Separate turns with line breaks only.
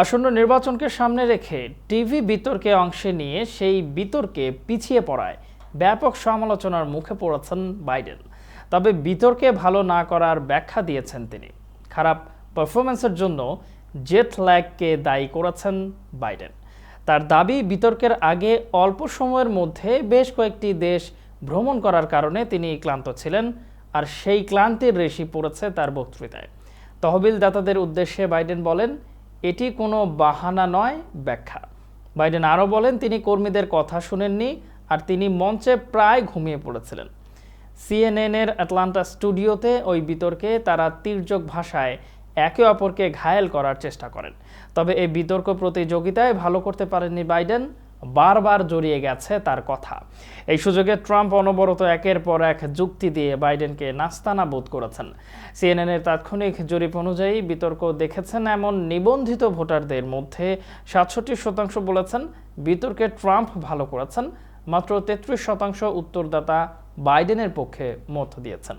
আসন্ন নির্বাচনকে সামনে রেখে টিভি বিতর্কে অংশে নিয়ে সেই বিতর্কে পিছিয়ে পড়ায় ব্যাপক সমালোচনার মুখে পড়েছেন বাইডেন। তবে বিতর্কে ভালো না করার ব্যাখ্যা দিয়েছেন তিনি। খারাপ পারফরমেন্সের জন্য জেট ল্যাগকে দায়ী করেছেন বাইডেন। তার দাবি, বিতর্কের আগে অল্প সময়ের মধ্যে বেশ কয়েকটি দেশ ভ্রমণ করার কারণে তিনি ক্লান্ত ছিলেন আর সেই ক্লান্তির রেশি পড়েছে তার বক্তৃতায়। তহবিল দাতাদের উদ্দেশ্যে বাইডেন বলেন এটি কোনো বাহানা নয়, ব্যাখ্যা। বাইডেন আরও বলেন, তিনি কর্মীদের কথা শুনেননি আর তিনি মঞ্চে প্রায় ঘুমিয়ে পড়েছিলেন। সিএনএনের আটলান্টা স্টুডিওতে ওই বিতর্কে তারা তির্যক ভাষায় একে অপরকে ঘায়েল করার চেষ্টা করেন। তবে এই বিতর্ক প্রতিযোগিতায় ভালো করতে পারেননি বাইডেন। বারবার জড়িয়ে গেছে তার কথা। এই সুযোগে ট্রাম্প অনবরত একের পর এক যুক্তি দিয়ে বাইডেনকে নাস্তানা বোধ করেছেন। সিএনএনের তাৎক্ষণিক জরিপ অনুযায়ী বিতর্ক দেখেছেন এমন নিবন্ধিত ভোটারদের মধ্যে সাতষট্টি শতাংশ বলেছেন বিতর্কে ট্রাম্প ভালো করেছেন, মাত্র তেত্রিশ শতাংশ উত্তরদাতা বাইডেনের পক্ষে মত দিয়েছেন।